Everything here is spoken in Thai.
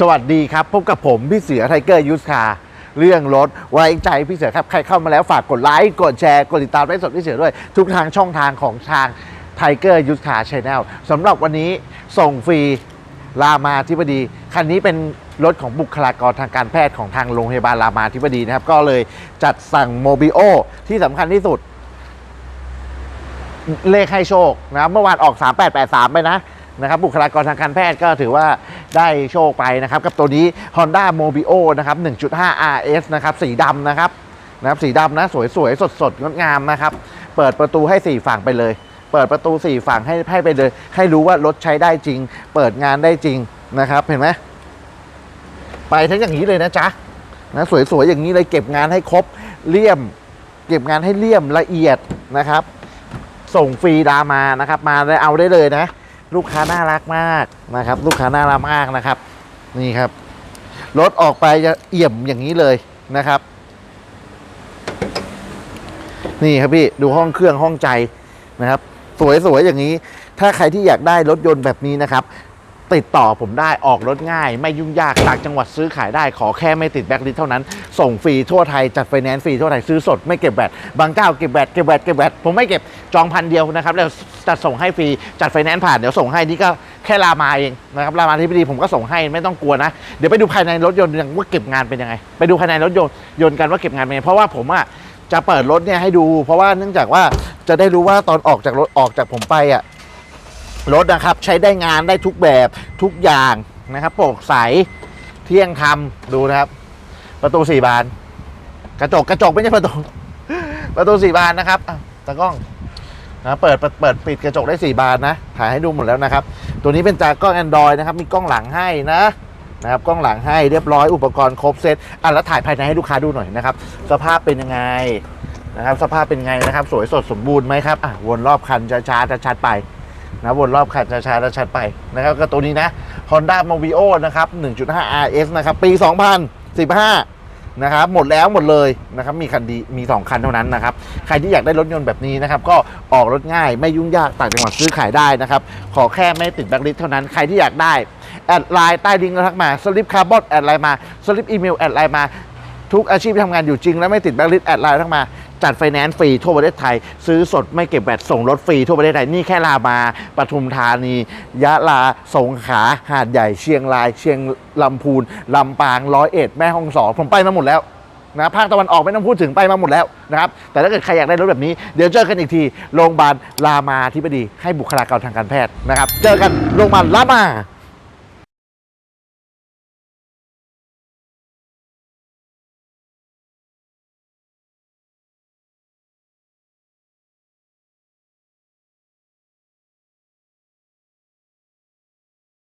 สวัสดีครับ พบกับผม พี่เสือไทเกอร์ยูสคาเรื่องรถไว้ใจพี่เสือครับ ใครเข้ามาแล้วฝากกดไลค์ กดแชร์ กดติดตามไลฟ์สดพี่เสือด้วย ทุกทางช่องทางของทางไทเกอร์ยูสคาชแนลสำหรับวันนี้ส่งฟรีรามาธิบดี คันนี้เป็นรถของบุคลากรทางการแพทย์ของทางโรงพยาบาลรามาธิบดีนะครับ ก็เลยจัดสั่งโมบิโอที่สำคัญที่สุด เลขให้โชคนะเมื่อวานออก 3883 ไปนะ นะครับบุคลากรทางการแพทย์ก็ถือว่าได้โชคไปนะครับกับตัวนี้ Honda Mobio นะครับ 1.5 RS นะครับสีดำนะครับนะครับสีดำนะสวยสวยสดสดงดงามนะครับ เปิดประตูให้ 4 ฝั่งไปเลย เปิดประตู 4 ฝั่งให้ให้ไปเลย ให้รู้ว่ารถใช้ได้จริง เปิดงานได้จริงนะครับ เห็นไหมไปทั้งอย่างนี้เลยนะจ๊ะนะสวยๆอย่างนี้เลยเก็บงานให้ครบเลี่ยม เก็บงานให้เลี่ยมละเอียดนะครับ ส่งฟรีดามานะครับ มาได้เอาได้เลยนะ ลูกค้าน่ารักมากนะครับ ลูกค้าน่ารักมากนะครับ นี่ครับ รถออกไปจะเอี่ยมอย่างนี้เลยนะครับ นี่ครับพี่ดูห้องเครื่องห้องใจนะครับ สวยๆอย่างนี้ ถ้าใครที่อยากได้รถยนต์แบบนี้นะครับ ติดต่อผมได้ออกรถง่าย ไม่ยุ่งยากต่างจังหวัดซื้อขายได้ขอแค่ไม่ติดแบ็คลิสเท่านั้น ส่งฟรีทั่วไทย จัดไฟแนนซ์ฟรีทั่วไทย ซื้อสดไม่เก็บแบตบางเจ้าเก็บแบตเก็บแบตเก็บแบตผมไม่เก็บจองพันเดียวนะครับ แล้วจัดส่งให้ฟรี จัดไฟแนนซ์ผ่านเดี๋ยวส่งให้นี่ก็แค่ลามาเองนะครับลามาที่พอดีผมก็ส่งให้ไม่ต้องกลัวนะ เดี๋ยวไปดูภายในรถยนต์ว่าเก็บงานเป็นยังไง ไปดูภายในรถยนต์ยนต์กันว่าเก็บงานเป็นยังไงเพราะว่าผมอะจะเปิดรถเนี่ยให้ดู เพราะว่าเนื่องจากว่าจะได้รู้ว่าตอนออกจากรถออกจากผมไปอะ รถนะครับใช้ได้งานได้ทุกแบบทุกอย่างนะครับโปร่งใสเที่ยงธรรมดูนะครับ ประตูสี่บาน กระจกกระจกไม่ใช่ประตู ประตูสี่บานนะครับอะตากล้องนะเปิดเปิดปิดกระจกได้สี่บานนะถ่ายให้ดูหมดแล้วนะครับ ตัวนี้เป็นจากล้อง Android นะครับมีกล้องหลังให้นะนะครับกล้องหลังให้เรียบร้อยอุปกรณ์ครบเซตอะแล้วถ่ายภายในให้ลูกค้าดูหน่อยนะครับสภาพเป็นยังไงนะครับสภาพเป็นไงนะครับ สวยสดสมบูรณ์ไหมครับอะวนรอบคันช้าๆชัดๆไป นะวนรอบคันช้าๆแล้วชัดไปนะครับก็ตัวนี้นะ Honda Movio นะครับ 1.5 RS นะครับปี 2015 นะครับหมดแล้วหมดเลยนะครับมีคันดีมี 2 คันเท่านั้นนะครับใครที่อยากได้รถยนต์แบบนี้นะครับก็ออกรถง่ายไม่ยุ่งยากต่างจังหวัดซื้อขายได้นะครับขอแค่ไม่ติดแบล็คลิสเท่านั้นใครที่อยากได้แอดไลน์ใต้ลิงก์ก็ทักมาสลิปคาร์บอนแอดไลน์มาสลิปอีเมลแอดไลน์มาทุกอาชีพที่ทำงานอยู่จริง และไม่ติดแบล็คลิสแอดไลน์ทั้งมา จัดไฟแนนซ์ฟรีทั่วประเทศไทย ซื้อสดไม่เก็บแบตส่งรถฟรีทั่วประเทศไทย นี่แค่ลามาปทุมธานี ยะลา สงขลาหาดใหญ่เชียงราย เชียงลำพูนลำปางร้อยเอ็ดแม่ฮ่องสอนผมไปมาหมดแล้วนะภาคตะวันออกไม่ต้องพูดถึงไปมาหมดแล้วนะครับ แต่ถ้าเกิดใครอยากได้รถแบบนี้ เดี๋ยวเจอกันอีกที โรงพยาบาลรามาธิบดี ให้บุคลากรทางการแพทย์นะครับ เจอกันโรงพยาบาลรามา